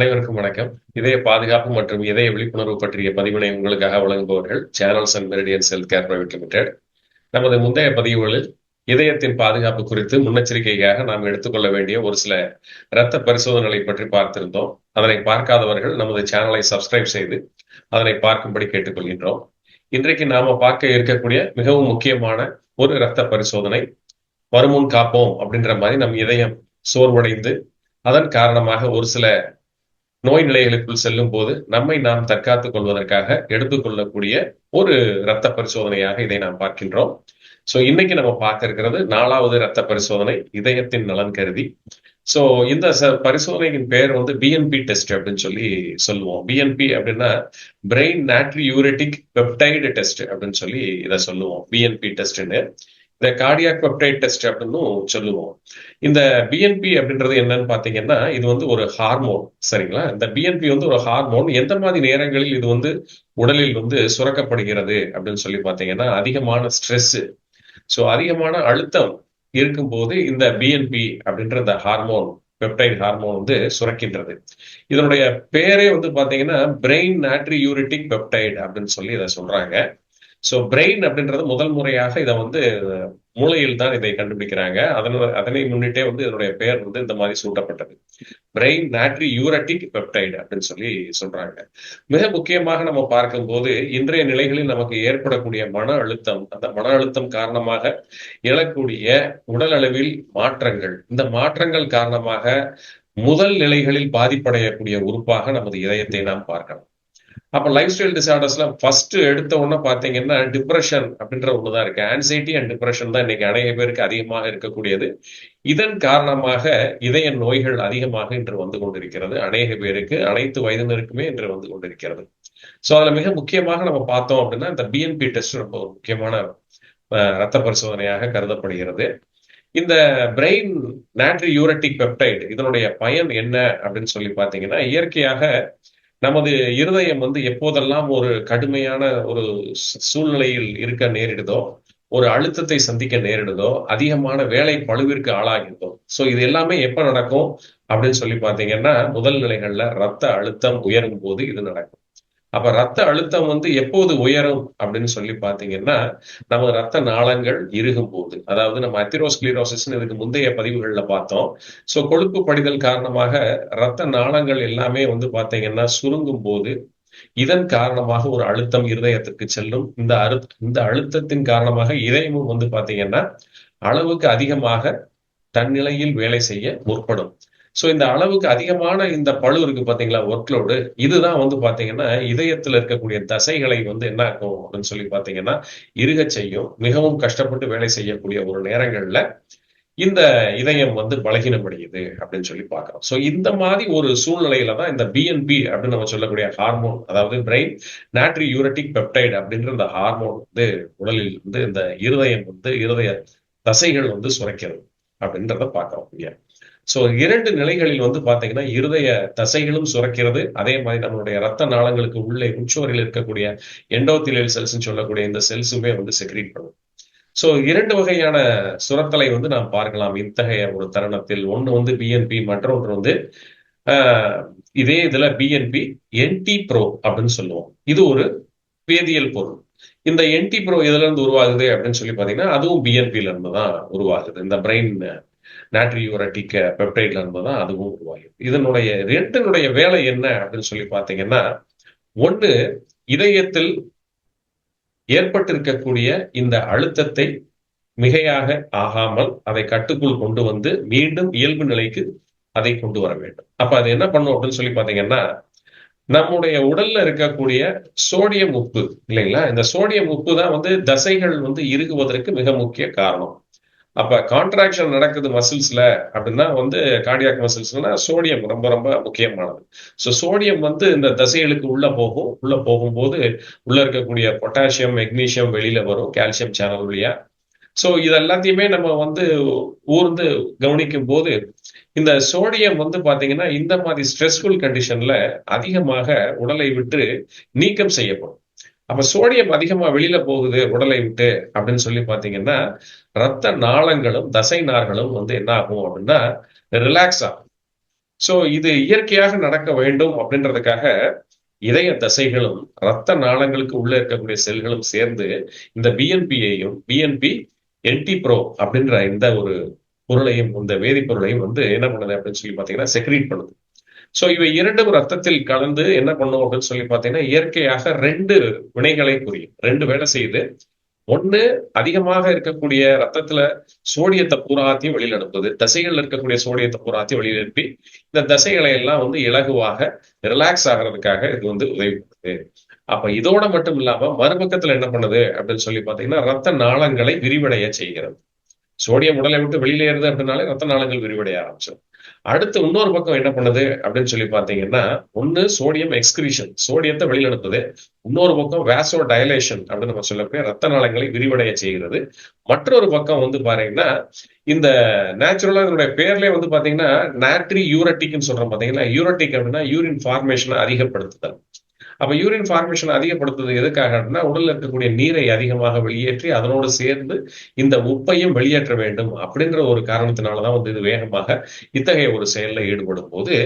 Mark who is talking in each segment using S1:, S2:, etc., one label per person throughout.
S1: அனைவருக்கும் வணக்கம். இதய பாதுகாப்பு மற்றும் இதய விழிப்புணர்வு பற்றிய பதிவினை உங்களுக்காக வழங்குபவர்கள் channels and meridians health care private limited. நமது முந்தைய பதிவுகளில் இதயத்தின் பாதுகாப்பு குறித்து முன்னெச்சரிக்கையாக நாம் எடுத்துக்கொள்ள வேண்டிய ஒரு சில இரத்த பரிசோதனைகளை பற்றி பார்த்திருந்தோம். அதனை பார்க்காதவர்கள் நமது சேனலை சப்ஸ்கிரைப் செய்து அதனை பார்க்கும்படி கேட்டுக்கொள்கின்றோம். இன்றைக்கு நாம பார்க்க இருக்கக்கூடிய மிகவும் முக்கியமான ஒரு இரத்த பரிசோதனை வருமுன் காப்போம் அப்படின்ற மாதிரி நம் இதயம் சோர்வடைந்து அதன் காரணமாக ஒரு சில நோய் நிலைகளுக்குள் செல்லும் போது நம்மை நாம் தற்காத்துக் கொள்வதற்காக எடுத்துக்கொள்ளக்கூடிய ஒரு இரத்த பரிசோதனையாக இதை நாம் பார்க்கின்றோம். சோ இன்னைக்கு நம்ம பார்க்க இருக்கிறது நாலாவது இரத்த பரிசோதனை இதயத்தின் நலன் கருதி. சோ இந்த பரிசோதனையின் பெயர் வந்து பிஎன்பி டெஸ்ட் அப்படின்னு சொல்லி சொல்லுவோம். பிஎன்பி அப்படின்னா brain natriuretic peptide test அப்படின்னு சொல்லி இதை சொல்லுவோம். பிஎன்பி டெஸ்ட்னு இந்த கார்டியாக் பெப்டைட் டெஸ்ட் அப்படின்னு சொல்லுவோம். இந்த பிஎன்பி அப்படின்றது என்னன்னு பாத்தீங்கன்னா இது வந்து ஒரு ஹார்மோன் சரிங்களா? இந்த பிஎன்பி வந்து ஒரு ஹார்மோன் எந்த மாதிரி நேரங்களில் இது வந்து உடலில் வந்து சுரக்கப்படுகிறது அப்படின்னு சொல்லி பாத்தீங்கன்னா அதிகமான ஸ்ட்ரெஸ் ஸோ அதிகமான அழுத்தம் இருக்கும்போது இந்த பிஎன்பி அப்படின்ற இந்த ஹார்மோன் பெப்டைட் ஹார்மோன் வந்து சுரக்கின்றது. இதனுடைய பேரே வந்து பாத்தீங்கன்னா பிரெயின் நாட்ரி யூரிட்டிக் பெப்டைட் அப்படின்னு சொல்லி இதை சொல்றாங்க. ஸோ பிரெயின் அப்படின்றது முதல் முறையாக இதை வந்து மூளையில் தான் இதை கண்டுபிடிக்கிறாங்க. அதன அதனை முன்னிட்டே வந்து இதனுடைய பெயர் வந்து இந்த மாதிரி சூட்டப்பட்டது. பிரெயின் நாட்ரி யூரட்டிக் பெப்டைடு அப்படின்னு சொல்லி சொல்றாங்க. மிக முக்கியமாக நம்ம பார்க்கும்போது இன்றைய நிலைகளில் நமக்கு ஏற்படக்கூடிய மன அழுத்தம் அந்த மன அழுத்தம் காரணமாக எழக்கூடிய உடல் அளவில் மாற்றங்கள். இந்த மாற்றங்கள் காரணமாக முதல் நிலைகளில் பாதிப்படையக்கூடிய உறுப்பாக நமது இதயத்தை நாம் பார்க்கலாம். அப்ப லைஃப் ஸ்டைல் டிசார்டர்ஸ்ல ஃபர்ஸ்ட் எடுத்த உடனே பாத்தீங்கன்னா டிப்ரெஷன் அப்படின்ற ஒண்ணுதான் இருக்கு. ஆன்சைட்டி அண்ட் டிப்ரெஷன் தான் இன்னைக்கு அநேக பேருக்கு அதிகமாக இருக்கக்கூடியது. இதன் காரணமாக இதய நோய்கள் அதிகமாக இன்று வந்து கொண்டிருக்கிறது. அநேக பேருக்கு அனைத்து வயதினருக்குமே இன்று வந்து கொண்டிருக்கிறது. சோ அதில் மிக முக்கியமாக நம்ம பார்த்தோம் அப்படின்னா இந்த பிஎன்பி டெஸ்ட் ரொம்ப முக்கியமான ரத்த பரிசோதனையாக கருதப்படுகிறது. இந்த பிரெயின் நாட்ரி யூரட்டிக் பெப்டைடு இதனுடைய பயன் என்ன அப்படின்னு சொல்லி பாத்தீங்கன்னா இயற்கையாக நமது இருதயம் வந்து எப்போதெல்லாம் ஒரு கடுமையான ஒரு சூழ்நிலையில் இருக்க நேரிடுதோ ஒரு அழுத்தத்தை சந்திக்க நேரிடுதோ அதிகமான வேலை பழுவிற்கு ஆளாகிருதோ சோ இது எல்லாமே எப்ப நடக்கும் அப்படின்னு சொல்லி பாத்தீங்கன்னா முதல் நிலைகள்ல ரத்த அழுத்தம் உயரும் போது இது நடக்கும். அப்ப ரத்த அழுத்தம் வந்து எப்போது உயரும் அப்படின்னு சொல்லி பாத்தீங்கன்னா நம்ம ரத்த நாளங்கள் இருகும் போது அதாவது நம்ம அத்திரோஸ்கிளிரோசிஸ் இதுக்கு முந்தைய பதிவுகள்ல பார்த்தோம். சோ கொழுப்பு படிதல் காரணமாக ரத்த நாளங்கள் எல்லாமே வந்து பாத்தீங்கன்னா சுருங்கும் போது இதன் காரணமாக ஒரு அழுத்தம் இருதயத்திற்கு செல்லும். இந்த அழு இந்த அழுத்தத்தின் காரணமாக இதயமும் வந்து பாத்தீங்கன்னா அளவுக்கு அதிகமாக தன்னிலையில் வேலை செய்ய முற்படும். ஸோ இந்த அளவுக்கு அதிகமான இந்த பழு இருக்கு பார்த்தீங்களா ஒர்க்லோடு இதுதான் வந்து பார்த்தீங்கன்னா இதயத்தில் இருக்கக்கூடிய தசைகளை வந்து என்ன ஆகும் அப்படின்னு சொல்லி பாத்தீங்கன்னா இருக செய்யும் மிகவும் கஷ்டப்பட்டு வேலை செய்யக்கூடிய ஒரு நேரங்களில் இந்த இதயம் வந்து பலகீனமடையுது அப்படின்னு சொல்லி பார்க்குறோம் ஸோ இந்த மாதிரி ஒரு சூழ்நிலையில தான் இந்த பிஎன்பி அப்படின்னு நம்ம சொல்லக்கூடிய ஹார்மோன் அதாவது பிரெயின் நாட்ரி யூரட்டிக் பெப்டைடு அப்படின்ற இந்த ஹார்மோன் வந்து உடலில் வந்து இந்த இருதயம் வந்து இருதய தசைகள் வந்து சுரைக்கிறது. அப்படின்றத பார்க்கிறோம். சோ இரண்டு நிலைகளில் வந்து பாத்தீங்கன்னா இருதய தசைகளும் சுரக்கிறது. அதே மாதிரி நம்மளுடைய ரத்த நாளங்களுக்கு உள்ளே உச்சோரில் இருக்கக்கூடிய எண்டோத்திலியல் செல்ஸ் சொல்லக்கூடிய இந்த செல்ஸுமே வந்து செக்ரீட் பண்ணும். சோ இரண்டு வகையான சுரத்தலை வந்து நாம் பார்க்கலாம். இத்தகைய ஒரு தருணத்தில். ஒன்று வந்து பிஎன்பி மற்றொன்று வந்து இதே இதுல பிஎன்பி என்டி ப்ரோ அப்படின்னு சொல்லுவோம். இது ஒரு வேதியியல் பொருள். இந்த என்டி ப்ரோ எதுல இருந்து உருவாகுது அப்படின்னு சொல்லி பாத்தீங்கன்னா அதுவும் பிஎன்பில இருந்து தான் உருவாகுது. இந்த பிரெயின் நாட்ரியூரட்டிக் பெப்டைட்ல இருந்து தான் அதுவும் உருவாகுது. இதனுடைய ரெண்டினுடைய வேலை என்ன அப்படின்னு சொல்லி பாத்தீங்கன்னா ஒன்று இதயத்தில் ஏற்பட்டிருக்கக்கூடிய இந்த அழுத்தத்தை மிகையாக ஆகாமல் அதை கட்டுக்குள் கொண்டு வந்து மீண்டும் இயல்பு நிலைக்கு அதை கொண்டு வர வேண்டும். அப்ப அது என்ன பண்ணும் அப்படின்னு சொல்லி பாத்தீங்கன்னா நம்முடைய உடல்ல இருக்கக்கூடிய சோடியம் உப்பு இல்லைங்களா? இந்த சோடியம் உப்பு தான் வந்து தசைகள் வந்து இறுகுவதற்கு மிக முக்கிய காரணம். அப்ப கான்ட்ராக்ஷன் நடக்குது மசில்ஸ்ல அப்படின்னா வந்து கார்டியாக் மசில்ஸ்னா சோடியம் ரொம்ப ரொம்ப முக்கியமானது. ஸோ சோடியம் வந்து இந்த தசைகளுக்கு உள்ள போகும். உள்ள போகும்போது உள்ள இருக்கக்கூடிய பொட்டாசியம் மெக்னீசியம் வெளியில வரும். கால்சியம் சேனல் வழியா ஸோ இது எல்லாத்தையுமே நம்ம வந்து ஊர்ந்து கவனிக்கும் போது இந்த சோடியம் வந்து பாத்தீங்கன்னா இந்த மாதிரி ஸ்ட்ரெஸ்ஃபுல் கண்டிஷன்ல அதிகமாக உடலை விட்டு நீக்கம் செய்யப்படும். அப்ப சோடியம் அதிகமா வெளியில போகுது உடலை விட்டு அப்படின்னு சொல்லி பாத்தீங்கன்னா ரத்த நாளங்களும் தசை நார்களும் வந்து என்ன ஆகும் அப்படின்னா ரிலாக்ஸ் ஆகும். சோ இது இயற்கையாக நடக்க வேண்டும் அப்படின்றதுக்காக இதய தசைகளும் ரத்த நாளங்களுக்கு உள்ள இருக்கக்கூடிய செல்களும் சேர்ந்து இந்த பிஎன்பியையும் பிஎன்பி என்டி ப்ரோ அப்படின்ற இந்த ஒரு பொருளையும் இந்த வேதிப்பொருளையும் வந்து என்ன பண்ணுது அப்படின்னு சொல்லி பாத்தீங்கன்னா செக்ரீட் பண்ணுது. சோ இவை இரண்டும் ரத்தத்தில் கலந்து என்ன பண்ணும் அப்படின்னு சொல்லி பாத்தீங்கன்னா இயற்கையாக ரெண்டு வினைகளை புரியும். ரெண்டு வேலை செய்யுது. ஒண்ணு அதிகமாக இருக்கக்கூடிய ரத்தத்துல சோடியத்தை பூராத்தையும் வெளியில் அனுப்புது. தசைகள்ல இருக்கக்கூடிய சோடியத்தை பூராத்தையும் வெளியில் அனுப்பி இந்த தசைகளை எல்லாம் வந்து இலகுவாக ரிலாக்ஸ் ஆகிறதுக்காக இது வந்து உதவி பண்ணுது. அப்ப இதோட மட்டும் இல்லாம மறுபக்கத்துல என்ன பண்ணுது அப்படின்னு சொல்லி பாத்தீங்கன்னா ரத்த நாளங்களை விரிவடைய செய்கிறது. சோடியம் உடலை விட்டு வெளியில ஏறுது அப்படின்னாலே ரத்த நாளங்கள் விரிவடைய ஆரம்பிச்சிடும் அடுத்து இன்னொரு பக்கம் என்ன பண்ணுது அப்படின்னு சொல்லி பாத்தீங்கன்னா ஒண்ணு சோடியம் எக்ஸ்கிரீஷன் சோடியத்தை வெளியில் அனுப்புது இன்னொரு பக்கம் வேசோ டயலேஷன் அப்படின்னு நம்ம சொல்லக்கூடிய ரத்த நாளங்களை விரிவடைய செய்கிறது. மற்றொரு பக்கம் வந்து பாத்தீங்கன்னா இந்த நேச்சுரலா இதனுடைய பேர்லயே வந்து பாத்தீங்கன்னா நேட்ரி யூரட்டிக்னு சொல்றோம் பாத்தீங்கன்னா யூரட்டிக் அப்படின்னா யூரின் ஃபார்மேஷனை அதிகப்படுத்துதல். அப்ப யூரின் ஃபார்மேஷன் அதிகப்படுத்துறது எதுக்காக அப்படின்னா உடல்ல இருக்கக்கூடிய நீரை அதிகமாக வெளியேற்றி அதனோடு சேர்ந்து இந்த உப்பையும் வெளியேற்ற வேண்டும் அப்படின்ற ஒரு காரணத்தினாலதான் வந்து இது வேகமாக இத்தகைய ஒரு செயல்ல ஈடுபடும் போது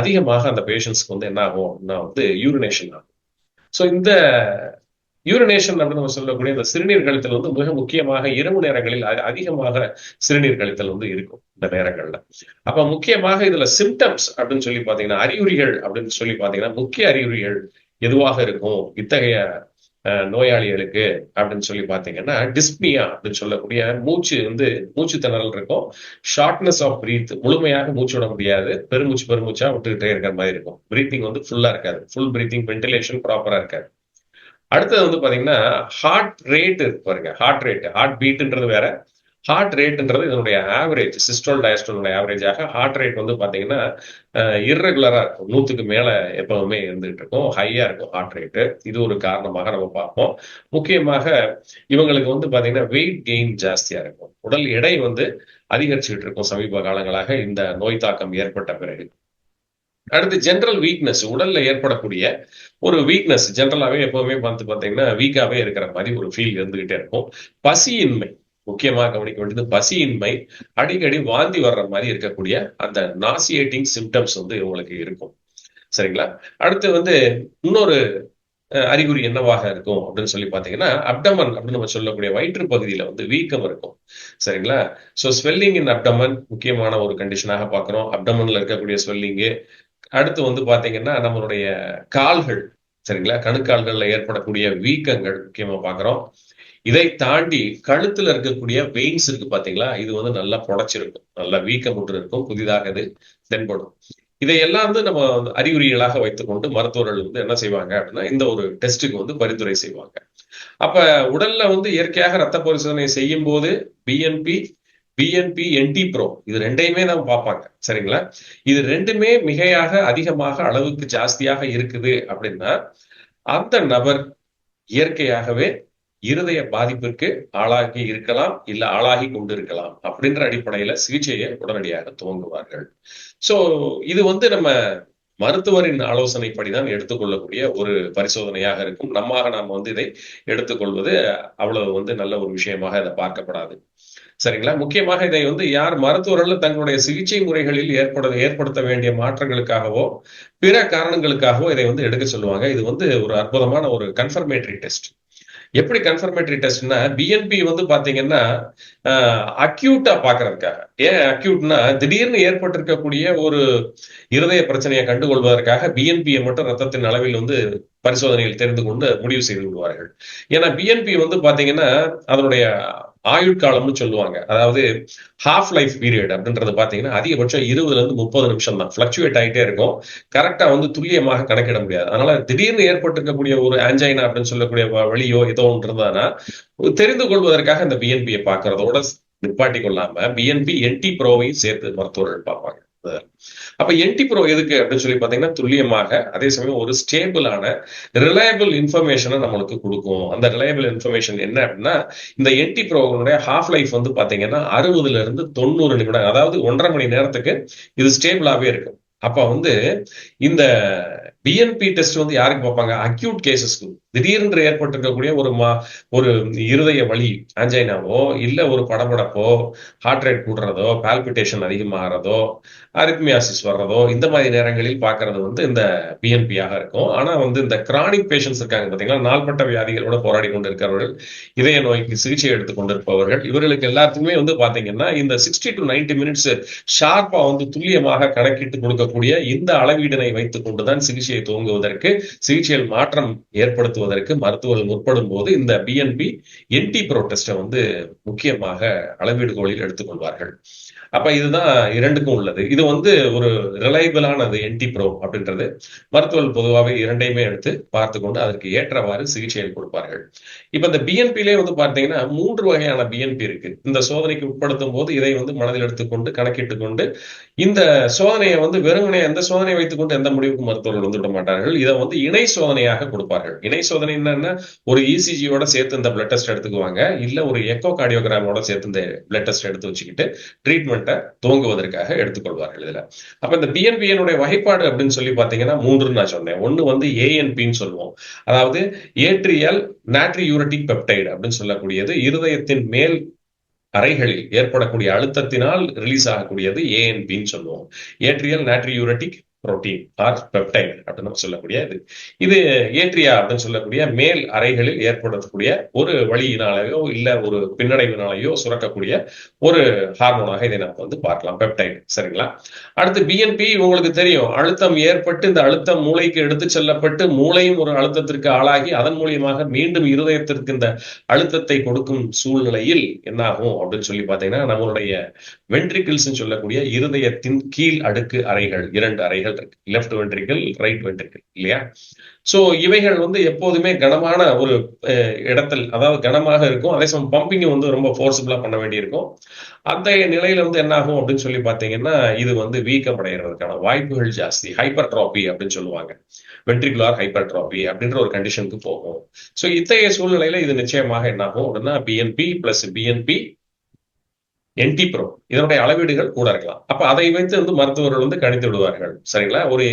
S1: அதிகமாக அந்த பேஷண்ட்ஸ்க்கு வந்து என்ன ஆகும் அப்படின்னா வந்து யூரினேஷன் ஆகும். ஸோ இந்த யூரினேஷன் அப்படின்னு நம்ம சொல்லக்கூடிய இந்த சிறுநீர் கழித்தல் வந்து மிக முக்கியமாக இரவு நேரங்களில் அதிகமாக சிறுநீர் கழித்தல் வந்து இருக்கும் இந்த நேரங்கள்ல. அப்ப முக்கியமாக இதுல சிம்டம்ஸ் அப்படின்னு சொல்லி பாத்தீங்கன்னா அறிகுறிகள் அப்படின்னு சொல்லி பாத்தீங்கன்னா முக்கிய அறிகுறிகள் எதுவாக இருக்கும் இத்தகைய நோயாளிகளுக்கு அப்படின்னு சொல்லி பாத்தீங்கன்னா டிஸ்மியா அப்படின்னு சொல்லக்கூடிய மூச்சு வந்து மூச்சு திணறல் இருக்கும். ஷார்ட்னஸ் ஆஃப் பிரீத் முழுமையாக மூச்சு விட முடியாது. பெருமூச்சு பெருமூச்சா விட்டுக்கிட்டே இருக்கிற மாதிரி இருக்கும். பிரீத்திங் வந்து ஃபுல்லா இருக்காது. ஃபுல் பிரீத்திங் வென்டிலேஷன் ப்ராப்பரா இருக்காது. அடுத்தது வந்து பாத்தீங்கன்னா ஹார்ட் ரேட் இருக்கு பாருங்க. ஹார்ட் ரேட் ஹார்ட் பீட்ன்றது வேற. ஹார்ட் ரேட்டுன்றது இதனுடைய ஆவரேஜ் சிஸ்டோல் டயஸ்டோல் ஆவரேஜாக ஹார்ட் ரேட் வந்து பாத்தீங்கன்னா இர்ரெகுலராக இருக்கும். நூற்றுக்கு மேலே எப்பவுமே இருந்துகிட்டு இருக்கும். ஹையாக இருக்கும் ஹார்ட் ரேட்டு இது ஒரு காரணமாக நம்ம பார்ப்போம். முக்கியமாக இவங்களுக்கு வந்து பாத்தீங்கன்னா வெயிட் கெயின் ஜாஸ்தியா இருக்கும். உடல் எடை வந்து அதிகரிச்சுக்கிட்டு இருக்கும் சமீப காலங்களாக. இந்த நோய் தாக்கம் ஏற்பட்ட பிறகு. அடுத்து ஜென்ரல் வீக்னஸ் உடல்ல ஏற்படக்கூடிய ஒரு வீக்னஸ் ஜென்ரலாகவே எப்பவுமே பார்த்து பார்த்தீங்கன்னா வீக்காவே இருக்கிற மாதிரி ஒரு ஃபீல் இருந்துகிட்டே இருக்கும். பசியின்மை. முக்கியமாக கவனிக்க வேண்டியது பசியின்மை அடிக்கடி வாந்தி வர்ற மாதிரி இருக்கக்கூடிய அந்த நாசியேட்டிங் சிம்டம்ஸ் வந்து இவங்களுக்கு இருக்கும். சரிங்களா? அடுத்து வந்து இன்னொரு அறிகுறி என்னவாக இருக்கும் அப்படின்னு சொல்லி பாத்தீங்கன்னா அப்டமன் அப்படின்னு நம்ம சொல்லக்கூடிய வயிற்று பகுதியில வந்து வீக்கம் இருக்கும். சரிங்களா? ஸோ ஸ்வெல்லிங் இன் அப்டமன் முக்கியமான ஒரு கண்டிஷனாக பார்க்குறோம். அப்டமன்ல இருக்கக்கூடிய ஸ்வெல்லிங்கு அடுத்து வந்து பாத்தீங்கன்னா நம்மளுடைய கால்கள் சரிங்களா? கணுக்கால்கள்ல ஏற்படக்கூடிய வீக்கங்கள் முக்கியமா பாக்குறோம் இதை தாண்டி கழுத்துல இருக்கக்கூடிய வெயின்ஸ் இருக்கு பாத்தீங்களா? இது வந்து நல்லா புடைச்சிருக்கும். நல்லா வீக்கமுற்று இருக்கும் புதிதாக இது தென்படும். இதையெல்லாம் வந்து நம்ம அறிகுறிகளாக வைத்துக்கொண்டு மருத்துவர்கள் வந்து என்ன செய்வாங்க அப்படின்னா இந்த ஒரு டெஸ்ட்டுக்கு வந்து பரிந்துரை செய்வாங்க. அப்ப உடல்ல வந்து இயற்கையாக ரத்த பரிசோதனை செய்யும் போது பிஎன்பி பிஎன்பி என்டி ப்ரோ இது ரெண்டையுமே நம்ம பார்ப்பாங்க. சரிங்களா? இது ரெண்டுமே மிகையாக அதிகமாக அளவுக்கு ஜாஸ்தியாக இருக்குது அப்படின்னா அந்த நபர் இயற்கையாகவே இருதய பாதிப்பிற்கு ஆளாகி இருக்கலாம் இல்ல ஆளாகி கொண்டு இருக்கலாம் அப்படின்ற அடிப்படையில சிகிச்சையை உடனடியாக துவங்குவார்கள். சோ இது வந்து நம்ம மருத்துவரின் ஆலோசனைப்படிதான் எடுத்துக்கொள்ளக்கூடிய ஒரு பரிசோதனையாக இருக்கும். நம்மாக நாம் வந்து இதை எடுத்துக்கொள்வது அவ்வளவு வந்து நல்ல ஒரு விஷயமாக இதை பார்க்கப்படாது. சரிங்களா? முக்கியமாக இதை வந்து யார் மருத்துவர்கள் தங்களுடைய சிகிச்சை முறைகளில் ஏற்பட ஏற்படுத்த வேண்டிய மாற்றங்களுக்காகவோ பிற காரணங்களுக்காகவோ இதை வந்து எடுக்க சொல்லுவாங்க. இது வந்து ஒரு அற்புதமான ஒரு கன்ஃபர்மேட்டரி டெஸ்ட் எப்படி கன்ஃபர்மேட்டரி டெஸ்ட்னா பிஎன்பி வந்து பாத்தீங்கன்னா அக்யூட்டா பாக்குறதுக்காக. ஏன் அக்யூட்னா திடீர்னு ஏற்பட்டிருக்கக்கூடிய ஒரு இருதய பிரச்சனையை கண்டுகொள்வதற்காக பிஎன்பியை மட்டும் ரத்தத்தின் அளவில் வந்து பரிசோதனையில் தெரிந்து கொண்டு முடிவு செய்து விடுவார்கள். ஏன்னா பிஎன்பி வந்து பாத்தீங்கன்னா அதனுடைய ஆயுட்காலம்னு சொல்லுவாங்க. அதாவது ஹாஃப் லைஃப் பீரியட் அப்படின்றது பாத்தீங்கன்னா அதிகபட்சம் இருபதுல இருந்து முப்பது நிமிஷம் தான். ஃபிளக்சுவேட் ஆகிட்டே இருக்கும். கரெக்டா வந்து துல்லியமாக கணக்கிட முடியாது. அதனால திடீர்னு ஏற்பட்டிருக்கக்கூடிய ஒரு ஆஞ்சைனா அப்படின்னு சொல்லக்கூடிய வழியோ ஏதோ ஒன்று இருந்ததுன்னா தெரிந்து கொள்வதற்காக இந்த பிஎன்பியை பாக்குறதோட நிப்பாட்டி கொள்ளாம பிஎன்பி என்டி ப்ரோவையும் சேர்த்து மருத்துவர்கள் பார்ப்பாங்க. அப்ப என்டி ப்ரோ எதுக்கு அப்படின்னு சொல்லி பாத்தீங்கன்னா துல்லியமாக அதே சமயம் ஒரு ஸ்டேபிளான ரிலையபிள் இன்ஃபர்மேஷனை நம்மளுக்கு கொடுக்கும். அந்த ரிலையபிள் இன்ஃபர்மேஷன் என்ன அப்படின்னா இந்த என்டி ப்ரோனுடைய ஹாஃப் லைஃப் வந்து பாத்தீங்கன்னா அறுபதுல இருந்து தொண்ணூறு நிமிடம் அதாவது ஒன்றரை மணி நேரத்துக்கு இது ஸ்டேபிளாவே இருக்கும். அப்ப வந்து இந்த பிஎன்பி டெஸ்ட் வந்து யாருக்கு பார்ப்பாங்க? அக்யூட் கேசஸ்க்கு திடீரென்று ஏற்பட்டிருக்கக்கூடிய ஒரு மா ஒரு இருதய வலி ஆஞ்சைனாவோ இல்லை ஒரு படபடப்போ ஹார்ட் ரேட் கூடுறதோ பால்பிட்டேஷன் அதிகமாகிறதோ அரித்மியாசிஸ் வர்றதோ இந்த மாதிரி நேரங்களில் பார்க்கறது வந்து இந்த பிஎன்பியாக இருக்கும். ஆனால் வந்து இந்த கிரானிக் பேஷன்ஸ் இருக்காங்க பார்த்தீங்கன்னா நாள்பட்ட வியாதிகளோட போராடி கொண்டு இருக்கிறவர்கள் இதய நோய்க்கு சிகிச்சை எடுத்து கொண்டிருப்பவர்கள் இவர்களுக்கு எல்லாத்துக்குமே வந்து பார்த்தீங்கன்னா இந்த சிக்ஸ்டி டு நைன்டி மினிட்ஸ் ஷார்ப்பாக வந்து துல்லியமாக கணக்கிட்டு கொடுக்கக்கூடிய இந்த அளவீடினை வைத்துக் கொண்டுதான் சிகிச்சையை துவங்குவதற்கு சிகிச்சையில் மாற்றம் ஏற்படுத்துவதற்கு மருத்துவர்கள் முற்படும் போது இந்த பிஎன்பி என்டி ப்ரோ வந்து முக்கியமாக அளவீடுகோளில் எடுத்துக்கொள்வார்கள் அப்ப இதுதான் இரண்டுக்கும் உள்ளது. இது வந்து ஒரு ரிலையபிளானது என்டி ப்ரோ அப்படின்றது. மருத்துவர்கள் பொதுவாகவே இரண்டையுமே எடுத்து பார்த்து கொண்டு அதற்கு ஏற்றவாறு சிகிச்சையில் கொடுப்பார்கள். இப்ப இந்த பிஎன்பிலே வந்து பார்த்தீங்கன்னா மூன்று வகையான பிஎன்பி இருக்கு. இந்த சோதனைக்கு உட்படுத்தும் போது இதை வந்து மனதில் எடுத்துக்கொண்டு கணக்கிட்டு கொண்டு இந்த சோதனையை வந்து வெறுமனே எந்த சோதனை வைத்துக்கொண்டு எந்த முடிவுக்கும் மருத்துவர்கள் வந்துவிட மாட்டார்கள். இதை வந்து இணை சோதனையாக கொடுப்பார்கள். இணை சோதனை என்னன்னா ஒரு இசிஜியோட சேர்த்து இந்த பிளட் டெஸ்ட் எடுத்துக்குவாங்க. இல்ல ஒரு எக்கோ கார்டியோகிராமோட சேர்த்து இந்த பிளட் டெஸ்ட் எடுத்து வச்சுக்கிட்டு ட்ரீட்மெண்ட்டை துவங்குவதற்காக எடுத்துக்கொள்வார்கள் இதுல. அப்ப இந்த பிஎன்பிஎனுடைய வகைப்பாடு அப்படின்னு சொல்லி பாத்தீங்கன்னா மூன்று நான் சொன்னேன். ஒன்னு வந்து ஏஎன்பின்னு சொல்லுவோம். அதாவது ஏட்ரியல் நாட்ரி யூரட்டிக் பெப்டைடு அப்படின்னு சொல்லக்கூடியது இருதயத்தின் மேல் அறைகளில் ஏற்படக்கூடிய அழுத்தத்தினால் ரிலீஸ் ஆகக்கூடியது ஏஎன்பின்னு சொல்லுவோம். Atrial natriuretic protein or peptide அப்படின்னு நம்ம சொல்லக்கூடிய இது. இது ஏட்ரியா அப்படின்னு சொல்லக்கூடிய மேல் அறைகளில் ஏற்படக்கூடிய ஒரு வழியினாலேயோ இல்ல ஒரு பின்னடைவினாலேயோ சுரக்கக்கூடிய ஒரு ஹார்மோனாக இதை நம்ம வந்து பார்க்கலாம். பெப்டைன் சரிங்களா? அடுத்து பிஎன்பி உங்களுக்கு தெரியும். அழுத்தம் ஏற்பட்டு இந்த அழுத்தம் மூளைக்கு எடுத்து செல்லப்பட்டு மூளையும் ஒரு அழுத்தத்திற்கு ஆளாகி அதன் மூலியமாக மீண்டும் இருதயத்திற்கு இந்த அழுத்தத்தை கொடுக்கும் சூழ்நிலையில் என்னாகும் அப்படின்னு சொல்லி பாத்தீங்கன்னா நம்மளுடைய வென்ட்ரிகிள்ஸ் சொல்லக்கூடிய இருதயத்தின் கீழ் அடுக்கு அறைகள் இரண்டு அறைகள் இருக்கு லெஃப்ட் வென்ட்ரிக்கல் ரைட் வென்ட்ரிக்கல் இல்லையா? ஸோ இவைகள் வந்து எப்போதுமே கனமான ஒரு இடத்தில் அதாவது கனமாக இருக்கும். அதே சமயம் பம்பிங் வந்து ரொம்ப ஃபோர்ஸபிளா பண்ண வேண்டியிருக்கும். அந்த நிலையில வந்து என்ன ஆகும் அப்படின்னு சொல்லி பார்த்தீங்கன்னா இது வந்து வீக்கம் அடைகிறதுக்கான வாய்ப்புகள் ஜாஸ்தி. ஹைப்பர் ட்ராபி அப்படின்னு சொல்லுவாங்க. வென்ட்ரிகுலார் ஹைப்பர் ட்ராபி அப்படின்ற ஒரு கண்டிஷனுக்கு போகும். ஸோ இத்தகைய சூழ்நிலையில இது நிச்சயமாக என்ன ஆகும் அப்படின்னா BNP plus BNP NT pro இதனுடைய அளவீடுகள் கூட இருக்கலாம். அப்ப அதை வைத்து வந்து மருத்துவர்கள் வந்து கணித்து விடுவார்கள். சரிங்களா? ஒரு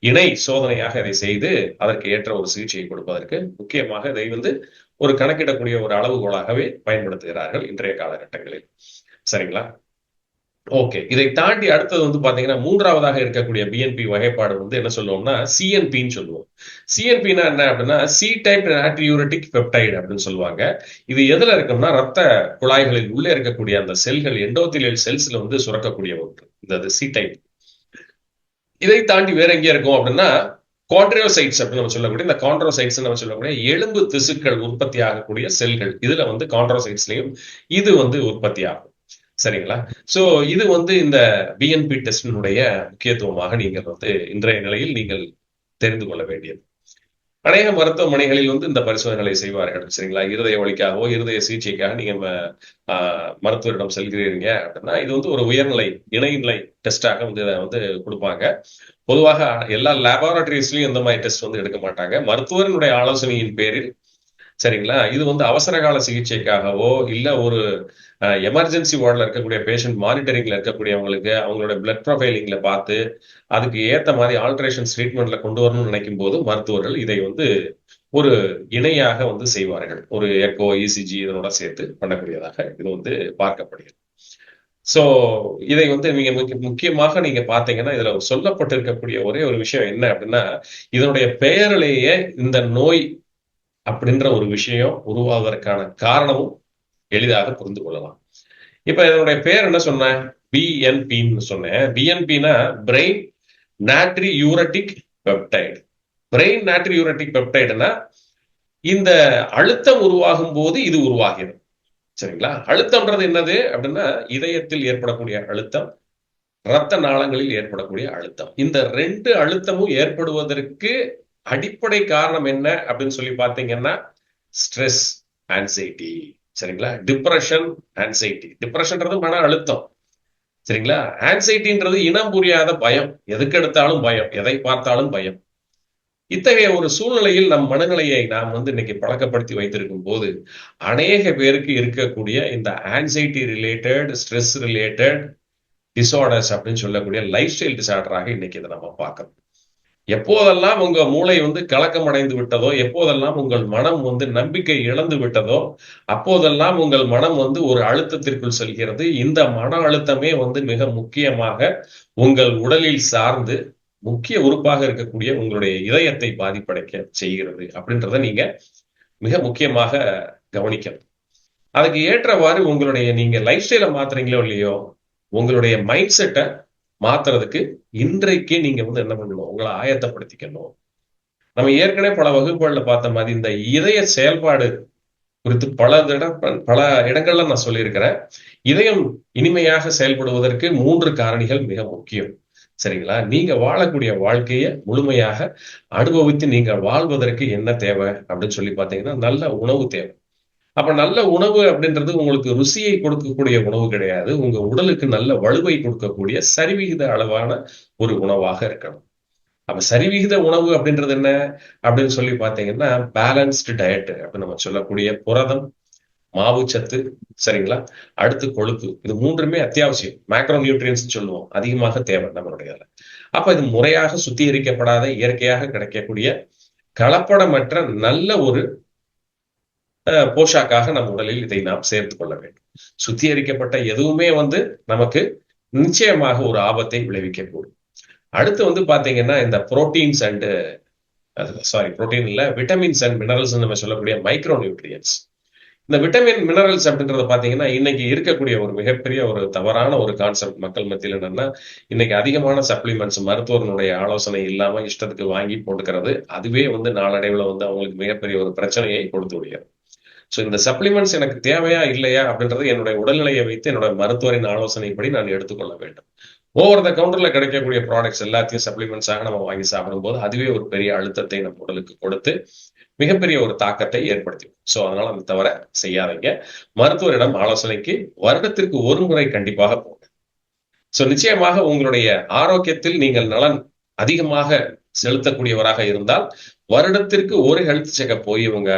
S1: இணை சோதனையாக இதை செய்து அதற்கு ஏற்ற ஒரு சிகிச்சையை கொடுப்பதற்கு முக்கியமாக இதை வந்து ஒரு கணக்கிடக்கூடிய ஒரு அளவுகோலாகவே பயன்படுத்துகிறார்கள் இன்றைய காலகட்டங்களில். சரிங்களா? ஓகே இதை தாண்டி அடுத்தது வந்து பாத்தீங்கன்னா மூன்றாவதாக இருக்கக்கூடிய பிஎன்பி வகைப்பாடு வந்து என்ன சொல்லுவோம்னா சிஎன்பின்னு சொல்லுவோம். சிஎன்பினா என்ன அப்படின்னா சி டைப் ஆட்ரியூரட்டிக் பெப்டைடு அப்படின்னு சொல்லுவாங்க. இது எதுல இருக்கும்னா ரத்த குழாய்களில் உள்ளே இருக்கக்கூடிய அந்த செல்கள் எண்டோத்திலியல் செல்ஸ்ல வந்து சுரக்கக்கூடிய ஒன்று. இந்த சி டைப் இதை தாண்டி வேற எங்கே இருக்கும் அப்படின்னா காண்ட்ரோசைட்ஸ் அப்படின்னு நம்ம சொல்லக்கூடிய இந்த கான்ட்ரோசைட்ஸ் நம்ம சொல்லக்கூடிய எலும்பு திசுக்கள் உற்பத்தி ஆகக்கூடிய செல்கள். இதுல வந்து கான்ட்ரோசைட்ஸ்லயும் இது வந்து உற்பத்தி ஆகும் சரிங்களா? சோ இது வந்து இந்த பிஎன்பி டெஸ்டினுடைய முக்கியத்துவமாக நீங்கள் வந்து இன்றைய நிலையில் நீங்கள் தெரிந்து கொள்ள வேண்டியது. அநேக மருத்துவமனைகளில் வந்து இந்த பரிசோதனைகளை செய்வார்கள் சரிங்களா? இருதய வழிக்காகவோ இருதய சிகிச்சைக்காக நீங்க மருத்துவரிடம் செல்கிறீங்க அப்படின்னா இது வந்து ஒரு உயர்நிலை இணைநிலை டெஸ்டாக வந்து இதை வந்து கொடுப்பாங்க. பொதுவாக எல்லா லேபார்டரிஸ்லயும் இந்த மாதிரி டெஸ்ட் வந்து எடுக்க மாட்டாங்க. மருத்துவரினுடைய ஆலோசனையின் பேரில் சரிங்களா? இது வந்து அவசர கால சிகிச்சைக்காகவோ இல்ல ஒரு எமர்ஜென்சி வார்டில் இருக்கக்கூடிய பேஷண்ட் மானிட்டரிங்ல இருக்கக்கூடியவங்களுக்கு அவங்களோட பிளட் ப்ரொஃபைலிங்ல பார்த்து அதுக்கு ஏத்த மாதிரி ஆல்ட்ரேஷன்ஸ் ட்ரீட்மெண்ட்ல கொண்டு வரணும்னு நினைக்கும் போது மருத்துவர்கள் இதை வந்து ஒரு இணையாக வந்து செய்வார்கள். ஒரு எக்கோ இசிஜி இதனோட சேர்த்து பண்ணக்கூடியதாக இது வந்து பார்க்கப்படுகிறது. சோ இதை வந்து நீங்க முக்கியமாக நீங்க பாத்தீங்கன்னா இதுல சொல்லப்பட்டிருக்கக்கூடிய ஒரே ஒரு விஷயம் என்ன அப்படின்னா இதனுடைய பெயரிலேயே இந்த நோய் அப்படின்ற ஒரு விஷயம் உருவாவதற்கான காரணமும் எளிதாக புரிந்து கொள்ளலாம். இப்ப இதனுடைய பேர் என்ன சொன்னேன். பிஎன்பின்னு சொன்னேன் பிஎன்பினா brain natriuretic peptide brain natriuretic பெப்டைடுனா இந்த அழுத்தம் உருவாகும் போது இது உருவாகிறது. சரிங்களா? அழுத்தம்ன்றது என்னது? அப்படின்னா இதயத்தில் ஏற்படக்கூடிய அழுத்தம் இரத்த நாளங்களில் ஏற்படக்கூடிய அழுத்தம். இந்த ரெண்டு அழுத்தமும் ஏற்படுவதற்கு அடிப்படை காரணம் என்ன அப்படின்னு சொல்லி பார்த்தீங்கன்னா ஸ்ட்ரெஸ் ஆன்சைட்டி சரிங்களா? டிப்ரெஷன் ஆன்சைட்டி டிப்ரெஷன்றது மன அழுத்தம். சரிங்களா? ஆன்சைட்டின்றது இனம் புரியாத பயம். எதுக்கு எடுத்தாலும் பயம். எதை பார்த்தாலும் பயம். இத்தகைய ஒரு சூழ்நிலையில் நம் மனநிலையை நாம் வந்து இன்னைக்கு பழக்கப்படுத்தி வைத்திருக்கும் போது அநேக பேருக்கு இருக்கக்கூடிய இந்த anxiety related stress related disorders அப்படின்னு சொல்லக்கூடிய லைஃப் ஸ்டைல் டிசார்டராக இன்னைக்கு இதை நம்ம பார்க்கணும் எப்போதெல்லாம் உங்க மூளை வந்து கலக்கம் அடைந்து விட்டதோ எப்போதெல்லாம் உங்கள் மனம் வந்து நம்பிக்கை இழந்து விட்டதோ அப்போதெல்லாம் உங்கள் மனம் வந்து ஒரு அழுத்தத்திற்குள் செல்கிறது. இந்த மன அழுத்தமே வந்து மிக முக்கியமாக உங்கள் உடலில் சார்ந்து முக்கிய உறுப்பாக இருக்கக்கூடிய உங்களுடைய இதயத்தை பாதிப்படைக்க செய்கிறது அப்படின்றத நீங்க மிக முக்கியமாக கவனிக்கணும். அதுக்கு ஏற்றவாறு உங்களுடைய நீங்க லைஃப் ஸ்டைலை மாத்துறீங்களோ இல்லையோ உங்களுடைய மைண்ட் செட்டை மாத்துறதுக்கு இன்றைக்கே நீங்க வந்து என்ன பண்ணணும்? உங்களை ஆயத்தப்படுத்திக்கணும். நம்ம ஏற்கனவே பல வகுப்புகள்ல பார்த்த மாதிரி இந்த இதய செயல்பாடு குறித்து பல இடம் பல இடங்கள்ல நான் சொல்லியிருக்கிறேன். இதயம் இனிமையாக செயல்படுவதற்கு மூன்று காரணிகள் மிக முக்கியம். சரிங்களா? நீங்க வாழக்கூடிய வாழ்க்கையை முழுமையாக அனுபவித்து நீங்க வாழ்வதற்கு என்ன தேவை? அப்படின்னு சொல்லி பாத்தீங்கன்னா நல்ல உணவு தேவை. அப்ப நல்ல உணவு அப்படின்றது உங்களுக்கு ருசியை கொடுக்கக்கூடிய உணவு கிடையாது. உங்க உடலுக்கு நல்ல வலுவை கொடுக்கக்கூடிய சரிவிகித அளவான ஒரு உணவாக இருக்கணும். அப்ப சரிவிகித உணவு அப்படின்றது என்ன? அப்படின்னு சொல்லி பாத்தீங்கன்னா பேலன்ஸ்டு டயட் அப்படின்னு நம்ம சொல்லக்கூடிய புரதம் மாவுச்சத்து சரிங்களா? அடுத்து கொழுப்பு. இது மூன்றுமே அத்தியாவசியம். மேக்ரோ நியூட்ரியன்ஸ் சொல்லுவோம். அதிகமாக தேவை நம்மளுடைய அப்ப இது முறையாக சுத்திகரிக்கப்படாத இயற்கையாக கிடைக்கக்கூடிய கலப்படமற்ற நல்ல ஒரு போஷாக்காக நம் உடலில் இதை நாம் சேர்த்து கொள்ள வேண்டும். சுத்திகரிக்கப்பட்ட எதுவுமே வந்து நமக்கு நிச்சயமாக ஒரு ஆபத்தை விளைவிக்கக்கூடும். அடுத்து வந்து பாத்தீங்கன்னா இந்த புரோட்டீன்ஸ் அண்டு சாரி புரோட்டீன் இல்ல விட்டமின்ஸ் அண்ட் மினரல்ஸ் நம்ம சொல்லக்கூடிய மைக்ரோ நியூட்ரியன்ஸ் இந்த விட்டமின் மினரல்ஸ் அப்படின்றத பாத்தீங்கன்னா இன்னைக்கு இருக்கக்கூடிய ஒரு மிகப்பெரிய ஒரு தவறான ஒரு கான்செப்ட் மக்கள் மத்தியில் என்னன்னா இன்னைக்கு அதிகமான சப்ளிமெண்ட்ஸ் மருத்துவர்களுடைய ஆலோசனை இல்லாம இஷ்டத்துக்கு வாங்கி போட்டுக்கிறது அதுவே வந்து நாளடைவுல வந்து அவங்களுக்கு மிகப்பெரிய ஒரு பிரச்சனையை கொடுத்து விடுகிறது. ஸோ இந்த சப்ளிமெண்ட்ஸ் எனக்கு தேவையா இல்லையா அப்படின்றது என்னுடைய உடல்நிலையை வைத்து என்னோட மருத்துவரின் ஆலோசனைப்படி நான் எடுத்துக்கொள்ள வேண்டும். ஓவர் த கவுண்டர்ல கிடைக்கக்கூடிய ப்ராடக்ட்ஸ் எல்லாத்தையும் சப்ளிமெண்ட்ஸாக நம்ம வாங்கி சாப்பிடும்போது அதுவே ஒரு பெரிய அழுத்தத்தை நம்ம உடலுக்கு கொடுத்து மிகப்பெரிய ஒரு தாக்கத்தை ஏற்படுத்தி ஸோ அதனால அந்த தவிர செய்யாதீங்க. மருத்துவரிடம் ஆலோசனைக்கு வருடத்திற்கு ஒரு முறை கண்டிப்பாக போங்க. ஸோ நிச்சயமாக உங்களுடைய ஆரோக்கியத்தில் நீங்கள் நலன் அதிகமாக செலுத்தக்கூடியவராக இருந்தால் வருடத்திற்கு ஒரு ஹெல்த் செக்அப் போய் உங்க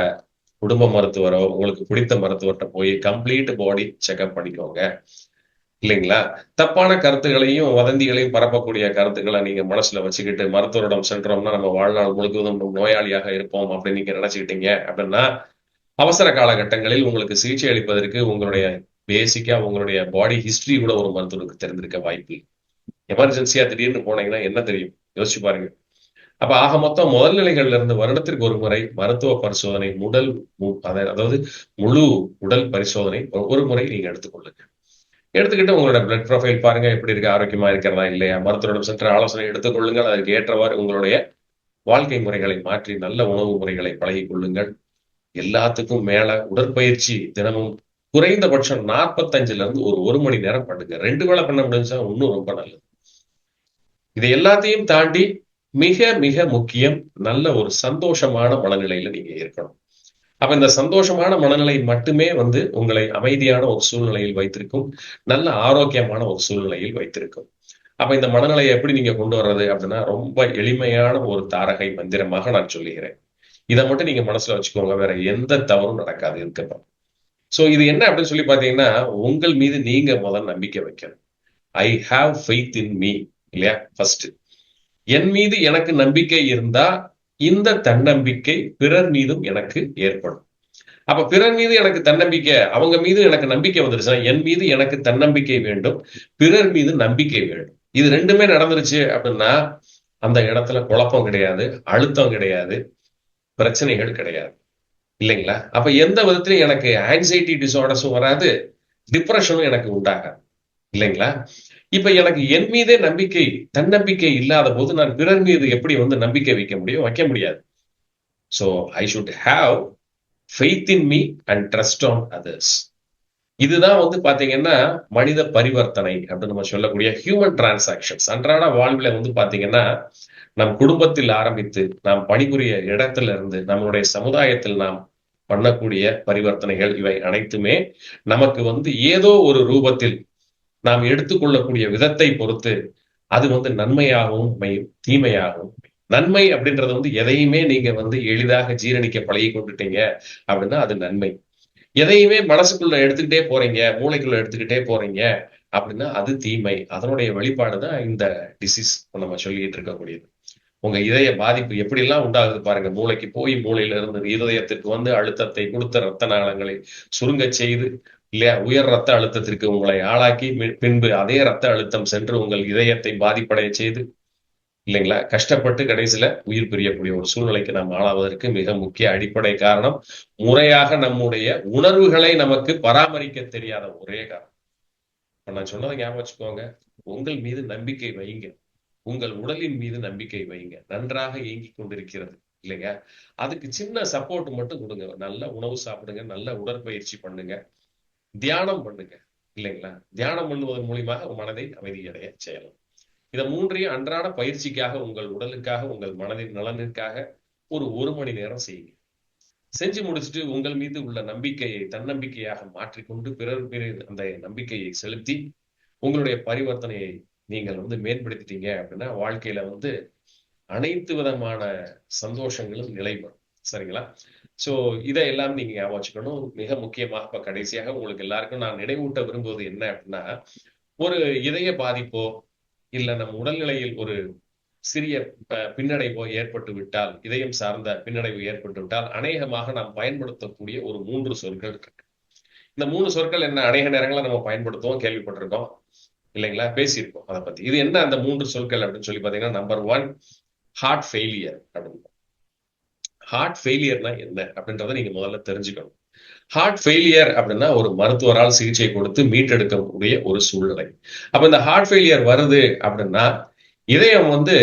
S1: குடும்ப மருத்துவரோ உங்களுக்கு பிடித்த மருத்துவர்கிட்ட போய் கம்ப்ளீட் பாடி செக்அப் பண்ணிக்கோங்க. இல்லைங்களா? தப்பான கருத்துகளையும் வதந்திகளையும் பரப்பக்கூடிய கருத்துக்களை நீங்க மனசுல வச்சுக்கிட்டு மருத்துவரிடம் சென்றோம்னா நம்ம வாழ்நாள் முழுவதும் நோயாளியாக இருப்போம் அப்படின்னு நீங்க நினைச்சுக்கிட்டீங்க அப்படின்னா அவசர காலகட்டங்களில் உங்களுக்கு சிகிச்சை அளிப்பதற்கு உங்களுடைய பேசிக்கா உங்களுடைய பாடி ஹிஸ்டரி கூட ஒரு மருத்துவருக்கு தெரிஞ்சிருக்க வாய்ப்பு எமர்ஜென்சியா திடீர்னு போனீங்கன்னா என்ன தெரியும்? யோசிச்சு பாருங்க. அப்ப ஆக மொத்தம் முதல் நிலைகள்ல இருந்து வருடத்திற்கு ஒரு முறை மருத்துவ பரிசோதனை உடல் அதாவது முழு உடல் பரிசோதனை ஒரு முறை நீங்க எடுத்துக்கொள்ளுங்க. எடுத்துக்கிட்டு உங்களோட பிளட் ப்ரொஃபைல் பாருங்க. எப்படி இருக்கு? ஆரோக்கியமா இருக்கிறதா? இல்லையா? மருத்துவரிடம் சென்ற ஆலோசனை எடுத்துக்கொள்ளுங்கள். அதற்கு ஏற்றவாறு உங்களுடைய வாழ்க்கை முறைகளை மாற்றி நல்ல உணவு முறைகளை பழகி கொள்ளுங்கள் எல்லாத்துக்கும் மேல உடற்பயிற்சி தினமும் குறைந்தபட்சம் நாற்பத்தஞ்சுல இருந்து ஒரு ஒரு மணி நேரம் பண்ணுங்க. ரெண்டு வேளை பண்ண முடிஞ்சா இன்னும் ரொம்ப நல்லது. இதை எல்லாத்தையும் தாண்டி மிக மிக முக்கியம் நல்ல ஒரு சந்தோஷமான மனநிலையில நீங்க இருக்கணும். அப்ப இந்த சந்தோஷமான மனநிலை மட்டுமே வந்து உங்களை அமைதியான ஒரு சூழ்நிலையில் வைத்திருக்கும் நல்ல ஆரோக்கியமான ஒரு சூழ்நிலையில் வைத்திருக்கும். அப்ப இந்த மனநிலையை எப்படி நீங்க கொண்டு வர்றது அப்படின்னா ரொம்ப எளிமையான ஒரு தாரகை மந்திரமாக நான் சொல்லுகிறேன். இதை மட்டும் நீங்க மனசுல வச்சுக்கோங்க வேற எந்த தவறும் நடக்காது இதுக்கப்புறம் சோ இது என்ன அப்படின்னு சொல்லி பாத்தீங்கன்னா உங்கள் மீது நீங்க முதல் நம்பிக்கை வைக்கணும். I have faith in me இல்லையா? ஃபர்ஸ்ட் என் மீது எனக்கு நம்பிக்கை இருந்தா இந்த தன்னம்பிக்கை பிறர் மீதும் எனக்கு ஏற்படும். அப்ப பிறர் மீது எனக்கு தன்னம்பிக்கை அவங்க மீது எனக்கு நம்பிக்கை வந்துருச்சுன்னா என் மீது எனக்கு தன்னம்பிக்கை வேண்டும் பிறர் மீது நம்பிக்கை வேண்டும். இது ரெண்டுமே நடந்துருச்சு அப்படின்னா அந்த இடத்துல குழப்பம் கிடையாது அழுத்தம் கிடையாது பிரச்சனைகள் கிடையாது. இல்லைங்களா? அப்ப எந்த விதத்திலையும் எனக்கு ஆன்சைட்டி டிசார்டர்ஸும் வராது டிப்ரெஷனும் எனக்கு உண்டாகாது. இல்லைங்களா? இப்ப எனக்கு என் மீதே நம்பிக்கை தன்னம்பிக்கை இல்லாத போது நான் பிறர் மீது எப்படி வந்து நம்பிக்கை வைக்க முடியும்? வைக்க முடியாது. So I should have faith in me and trust on others இதுதான் வந்து பாத்தீங்கன்னா மனித பரிவர்த்தனை அப்படின்னு நம்ம சொல்லக்கூடிய ஹியூமன் டிரான்சாக்ஷன்ஸ் அன்றாட வாழ்வில் வந்து பாத்தீங்கன்னா நம் குடும்பத்தில் ஆரம்பித்து நாம் பணிபுரிய இடத்துல இருந்து நம்மளுடைய சமுதாயத்தில் நாம் பண்ணக்கூடிய பரிவர்த்தனைகள் இவை அனைத்துமே நமக்கு வந்து ஏதோ ஒரு ரூபத்தில் நாம் எடுத்துக்கொள்ளக்கூடிய விதத்தை பொறுத்து அது வந்து நன்மையாகவும் அமையும் தீமையாகவும் நன்மை அப்படின்றது வந்து எதையுமே நீங்க வந்து எளிதாக ஜீரணிக்க பழகி கொண்டுட்டீங்க அப்படின்னா அது நன்மை. எதையுமே மனசுக்குள்ள எடுத்துக்கிட்டே போறீங்க மூளைக்குள்ள எடுத்துக்கிட்டே போறீங்க அப்படின்னா அது தீமை. அதனுடைய வெளிப்பாடு தான் இந்த டிசீஸ் நம்ம சொல்லிட்டு இருக்கக்கூடியது. உங்க இதய பாதிப்பு எப்படி எல்லாம் உண்டாகுது பாருங்க. மூளைக்கு போய் மூளையில இருந்து இருதயத்துக்கு வந்து அழுத்தத்தை கொடுத்த ரத்த நாளங்களை சுருங்க செய்து இல்லையா? உயர் ரத்த அழுத்தத்திற்கு உங்களை ஆளாக்கி பின்பு அதே ரத்த அழுத்தம் சென்று உங்கள் இதயத்தை பாதிப்படைய செய்து இல்லைங்களா? கஷ்டப்பட்டு கடைசியில உயிர் பிரியக்கூடிய ஒரு சூழ்நிலைக்கு நாம் ஆளாவதற்கு மிக முக்கிய அடிப்படை காரணம் முறையாக நம்முடைய உணர்வுகளை நமக்கு பராமரிக்க தெரியாத ஒரே காரணம். நான் சொன்னதை ஞாபகம் வச்சுக்கோங்க. உங்கள் மீது நம்பிக்கை வைங்க. உங்கள் உடலின் மீது நம்பிக்கை வைங்க. நன்றாக இயங்கிக் கொண்டிருக்கிறது இல்லைங்க அதுக்கு சின்ன சப்போர்ட் மட்டும் கொடுங்க. நல்ல உணவு சாப்பிடுங்க. நல்ல உடற்பயிற்சி பண்ணுங்க. தியானம் பண்ணுங்க இல்லைங்களா? தியானம் பண்ணுவதன் மூலியமாக மனதை அமைதியடைய செய்யலாம். இதை மூன்றையும் அன்றாட பயிற்சிக்காக உங்கள் உடலுக்காக உங்கள் மனதின் நலனிற்காக ஒரு ஒரு மணி நேரம் செய்யுங்க. செஞ்சு முடிச்சுட்டு உங்கள் மீது உள்ள நம்பிக்கையை தன்னம்பிக்கையாக மாற்றிக்கொண்டு பிறர் மீது அந்த நம்பிக்கையை செலுத்தி உங்களுடைய பரிவர்த்தனையை நீங்கள் வந்து மேம்படுத்திட்டீங்க அப்படின்னா வாழ்க்கையில வந்து அனைத்து விதமான சந்தோஷங்களும் நிலைபெறும். சரிங்களா? சோ இதை எல்லாம் நீங்க ஞாபகம் வச்சுக்கணும். மிக முக்கியமாக இப்ப கடைசியாக உங்களுக்கு எல்லாருக்கும் நான் நினைவூட்ட விரும்புவது என்ன அப்படின்னா ஒரு இதய பாதிப்போ இல்ல நம்ம உடல்நிலையில் ஒரு சிறிய பின்னடைவோ ஏற்பட்டு விட்டால் இதயம் சார்ந்த பின்னடைவு ஏற்பட்டு விட்டால் அநேகமாக நாம் பயன்படுத்தக்கூடிய ஒரு மூன்று சொற்கள் இருக்கு. இந்த மூணு சொற்கள் என்ன? அநேக நேரங்களில் நம்ம பயன்படுத்துவோம் கேள்விப்பட்டிருக்கோம். இல்லைங்களா? பேசியிருக்கோம். அதை பத்தி. இது என்ன அந்த மூன்று சொற்கள் அப்படின்னு சொல்லி பாத்தீங்கன்னா நம்பர் ஒன் ஹார்ட் ஃபெயிலியர் அப்படின்னு. ஹார்ட் ஃபெயிலியர்னா என்ன அப்படின்றத நீங்க முதல்ல தெரிஞ்சுக்கணும். ஹார்ட் ஃபெயிலியர் அப்படின்னா ஒரு மருத்துவரால் சிகிச்சை கொடுத்து மீட்டெடுக்கக்கூடிய ஒரு சூழ்நிலை. அப்ப இந்த ஹார்ட் ஃபெயிலியர் வருது அப்படின்னா இதயம் வந்து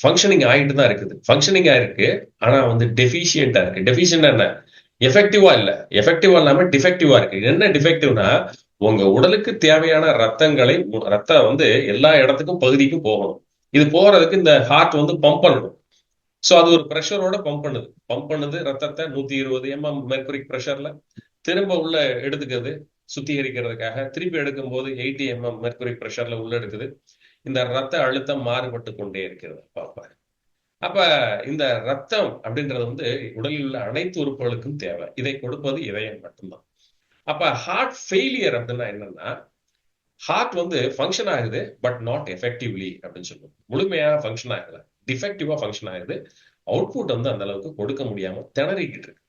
S1: ஃபங்க்ஷனிங் ஆகிட்டு தான் இருக்குது. ஃபங்க்ஷனிங் இருக்கு ஆனா வந்து டெஃபிஷியண்டா இருக்கு. டெஃபிஷியன்ட் என்ன? எஃபெக்டிவா இல்ல. எஃபெக்டிவா இல்லாம டிஃபெக்டிவா இருக்கு. என்ன டிஃபெக்டிவ்னா உங்க உடலுக்கு தேவையான ரத்தங்களை ரத்தம் வந்து எல்லா இடத்துக்கும் பகுதிக்கும் போகணும். இது போறதுக்கு இந்த ஹார்ட் வந்து பம்ப் பண்ணணும். ஸோ அது ஒரு ப்ரெஷரோட பம்ப் பண்ணுது. பம்ப் பண்ணுது ரத்தத்தை நூத்தி இருபது எம்எம் மெர்குரிக் ப்ரெஷர்ல திரும்ப உள்ள எடுத்துக்கிறது சுத்திகரிக்கிறதுக்காக. திருப்பி எடுக்கும் போது எயிட்டி எம்எம் மெர்குரிக் ப்ரெஷர்ல உள்ள எடுக்குது. இந்த ரத்த அழுத்தம் மாறுபட்டு கொண்டே இருக்கிறது. பாப்பா அப்ப இந்த ரத்தம் அப்படின்றது வந்து உடலில் உள்ள அனைத்து உறுப்புகளுக்கும் தேவை. இதை கொடுப்பது இதயம் மட்டும்தான். அப்ப ஹார்ட் ஃபெயிலியர் அப்படின்னா என்னன்னா ஹார்ட் வந்து ஃபங்க்ஷன் ஆகுது பட் நாட் எஃபெக்டிவ்லி அப்படின்னு சொல்லுவோம். முழுமையாக ஃபங்க்ஷன் ஆகலை. டிஃபெக்டிவா ஃபங்க்ஷன் ஆயிருது அவுட்புட் வந்து அந்த அளவுக்கு கொடுக்க முடியாம திணறிக்கிட்டு இருக்கு.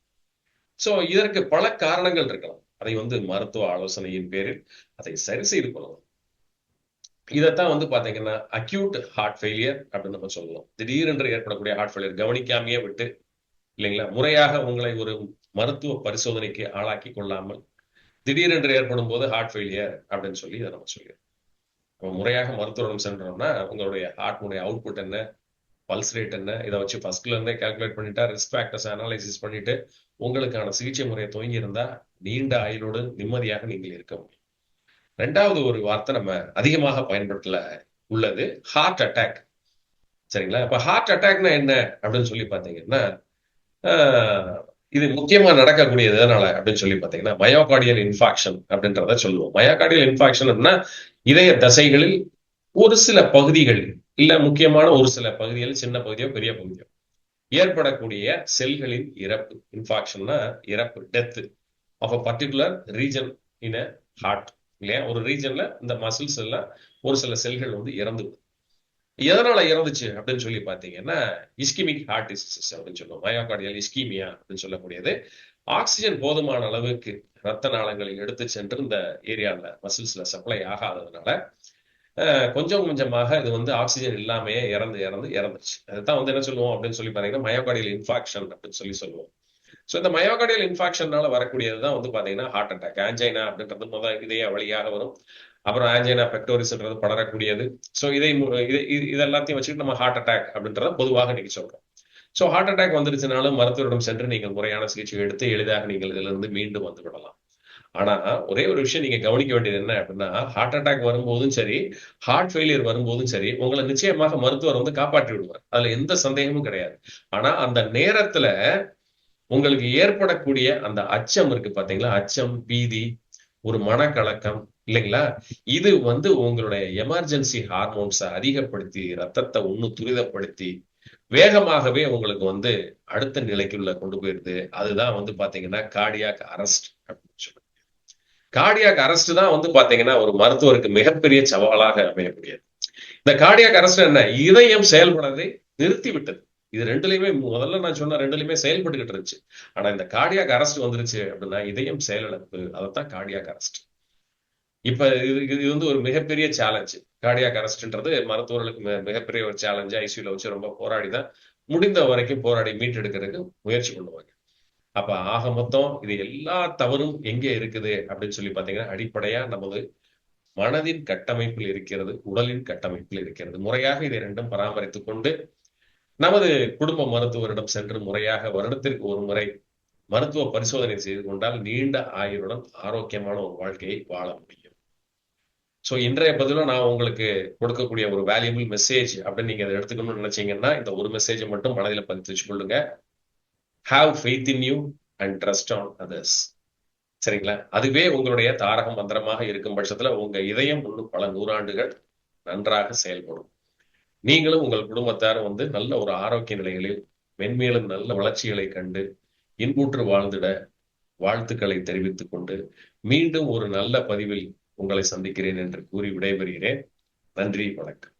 S1: ஸோ இதற்கு பல காரணங்கள் இருக்கலாம். அதை வந்து மருத்துவ ஆலோசனையின் பேரில் அதை சரி செய்து கொள்ளலாம். இதைத்தான் வந்து பாத்தீங்கன்னா அக்யூட் ஹார்ட் ஃபெயிலியர் அப்படின்னு நம்ம சொல்லலாம். திடீரென்று ஏற்படக்கூடிய ஹார்ட் ஃபெயிலியர் கவனிக்காமையே விட்டு இல்லைங்களா? முறையாக உங்களை ஒரு மருத்துவ பரிசோதனைக்கு ஆளாக்கி கொள்ளாமல் திடீரென்று ஏற்படும் போது ஹார்ட் ஃபெயிலியர் அப்படின்னு சொல்லி இதை நம்ம சொல்லிடுறோம். முறையாக மருத்துவரிடம் சென்றோம்னா உங்களுடைய ஹார்ட்னுடைய அவுட்புட் என்ன? பல்ஸ் ரேட் என்ன இதை வச்சு ஃபர்ஸ்ட்ல இருந்தே கால்குலேட் பண்ணிட்டா ரிஸ்க் ஃபேக்டர்ஸ் அனாலிசிஸ் பண்ணிட்டு உங்களுக்கான சிகிச்சை முறையை துவங்கி இருந்தா நீண்ட ஆயுளோடு நிம்மதியாக நீங்கள் இருக்க முடியும். ரெண்டாவது ஒரு வார்த்தை நம்ம அதிகமாக பயன்படுத்தல உள்ளது ஹார்ட் அட்டாக் சரிங்களா? இப்ப ஹார்ட் அட்டாக்னா என்ன அப்படின்னு சொல்லி பாத்தீங்கன்னா இது முக்கியமா நடக்கக்கூடியது எதனால அப்படின்னு சொல்லி பாத்தீங்கன்னா மயோகார்டியல் இன்ஃபாக்ஷன் அப்படின்றத சொல்லுவோம். மயோகார்டியல் இன்ஃபாக்ஷன் அப்படின்னா இதய தசைகளில் ஒரு சில பகுதிகள் இல்ல முக்கியமான ஒரு சில பகுதிகள் சின்ன பகுதியோ பெரிய பகுதியோ ஏற்படக்கூடிய செல்களின் இறப்பு இன்ஃபாக்ஷன்னா இறப்பு death of a particular region in a heart இல்லையா? ஒரு ரீஜன்ல இந்த மசில்ஸ் எல்லாம் ஒரு சில செல்கள் வந்து இறந்து எதனால இறந்துச்சு அப்படின்னு சொல்லி பாத்தீங்கன்னா இஸ்கிமிக் ஹார்ட் டிசீசஸ் அப்படின்னு சொல்லுவோம். மயோகார்டியல் இஸ்கிமியா அப்படின்னு சொல்லக்கூடியது. ஆக்சிஜன் போதுமான அளவுக்கு ரத்த நாளங்களில் எடுத்து சென்று இந்த ஏரியாவில் மசில்ஸ்ல சப்ளை ஆகாததுனால கொஞ்சம் கொஞ்சமாக இது வந்து ஆக்சிஜன் இல்லாமையே இறந்து இறந்து இறந்துச்சு அதுதான் வந்து என்ன சொல்லுவோம் அப்படின்னு சொல்லி பாத்தீங்கன்னா மயோகார்டியல் இன்ஃபாக்ஷன் அப்படின்னு சொல்லி சொல்லுவோம். ஸோ இந்த மயோகார்டியல் இன்ஃபாக்ஷனால வரக்கூடியது தான் வந்து பாத்தீங்கன்னா ஹார்ட் அட்டாக் ஆஞ்சைனா அப்படின்றது முதல் இதய வழியாக வரும். அப்புறம் ஆஞ்சைனா பெக்டோரிஸ்ன்றது படரக்கூடியது. ஸோ இதை இது எல்லாத்தையும் வச்சுட்டு நம்ம ஹார்ட் அட்டாக் அப்படின்றத பொதுவாக நீங்க சொல்றோம். ஸோ ஹார்ட் அட்டாக் வந்துருச்சுனாலும் மருத்துவரிடம் சென்று நீங்கள் முறையான சிகிச்சை எடுத்து எளிதாக நீங்கள் இதுல இருந்து மீண்டும் வந்து விடலாம். ஆனா ஒரே ஒரு விஷயம் நீங்க கவனிக்க வேண்டியது என்ன அப்படின்னா ஹார்ட் அட்டாக் வரும்போதும் சரி ஹார்ட் ஃபெயிலியர் வரும்போதும் சரி உங்களை நிச்சயமாக மருத்துவர் வந்து காப்பாற்றி விடுவார். அதுல எந்த சந்தேகமும் கிடையாது. ஆனா அந்த நேரத்துல உங்களுக்கு ஏற்படக்கூடிய அந்த அச்சம் இருக்கு பாத்தீங்களா? அச்சம் பீதி ஒரு மனக்கலக்கம் இல்லைங்களா? இது வந்து உங்களுடைய எமர்ஜென்சி ஹார்மோன்ஸை அதிகப்படுத்தி ரத்தத்தை ஒண்ணு துரிதப்படுத்தி வேகமாகவே உங்களுக்கு வந்து அடுத்த நிலைக்குள்ள கொண்டு போயிருது அதுதான் வந்து பாத்தீங்கன்னா கார்டியாக் அரெஸ்ட் அப்படின்னு சொல்லுவாங்க கார்டியாக் அரெஸ்ட் தான் வந்து பாத்தீங்கன்னா ஒரு மருத்துவருக்கு மிகப்பெரிய சவாலாக அமையக்கூடியது. இந்த கார்டியாக் அரெஸ்ட் என்ன? இதயம் செயல்படுறதை நிறுத்தி விட்டது இது ரெண்டுலயுமே முதல்ல நான் சொன்ன ரெண்டுலயுமே செயல்பட்டுக்கிட்டு இருந்துச்சு. ஆனா இந்த கார்டியாக் அரெஸ்ட் வந்துருச்சு அப்படின்னா இதயம் செயலிழப்பு. அதைத்தான் கார்டியாக் அரெஸ்ட் இப்ப இது இது வந்து ஒரு மிகப்பெரிய சேலஞ்சு கார்டியாக் அரெஸ்ட்ன்றது மருத்துவர்களுக்கு மிகப்பெரிய ஒரு சேலஞ்சு ஐசியூல வச்சு ரொம்ப போராடி தான் முடிந்த வரைக்கும் போராடி மீட்டெடுக்கிறதுக்கு முயற்சி பண்ணுவாங்க. அப்ப ஆக மொத்தம் இது எல்லா தவறும் எங்கே இருக்குது அப்படின்னு சொல்லி பாத்தீங்கன்னா அடிப்படையா நமது மனதின் கட்டமைப்பில் இருக்கிறது உடலின் கட்டமைப்பில் இருக்கிறது. முறையாக இதை ரெண்டும் பராமரித்துக் கொண்டு நமது குடும்ப மருத்துவரிடம் சென்று முறையாக வருடத்திற்கு ஒரு முறை மருத்துவ பரிசோதனை செய்து கொண்டால் நீண்ட ஆயுளுடன் ஆரோக்கியமான ஒரு வாழ்க்கையை வாழ முடியும். சோ இன்றைய பதிலும் நான் உங்களுக்கு கொடுக்கக்கூடிய ஒரு வேல்யூபிள் மெசேஜ் அப்படின்னு நீங்க அதை எடுத்துக்கணும்னு நினைச்சீங்கன்னா இந்த ஒரு மெசேஜை மட்டும் மனதில் பதித்து வச்சுக்கொள்ளுங்க. Have faith in you and trust on others சரிங்களா? அதுவே உங்களுடைய தாரக மந்திரமாக இருக்கும் பட்சத்துல உங்க இதயம் இன்னும் பல நூறாண்டுகள் நன்றாக செயல்படும். நீங்களும் உங்கள் குடும்பத்தாரும் வந்து நல்ல ஒரு ஆரோக்கிய நிலைகளில் மென்மேலும் நல்ல வளர்ச்சிகளை கண்டு இன்புற்று வாழ்ந்திட வாழ்த்துக்களை தெரிவித்துக் கொண்டு மீண்டும் ஒரு நல்ல பதிவில் உங்களை சந்திக்கிறேன் என்று கூறி விடைபெறுகிறேன். நன்றி வணக்கம்.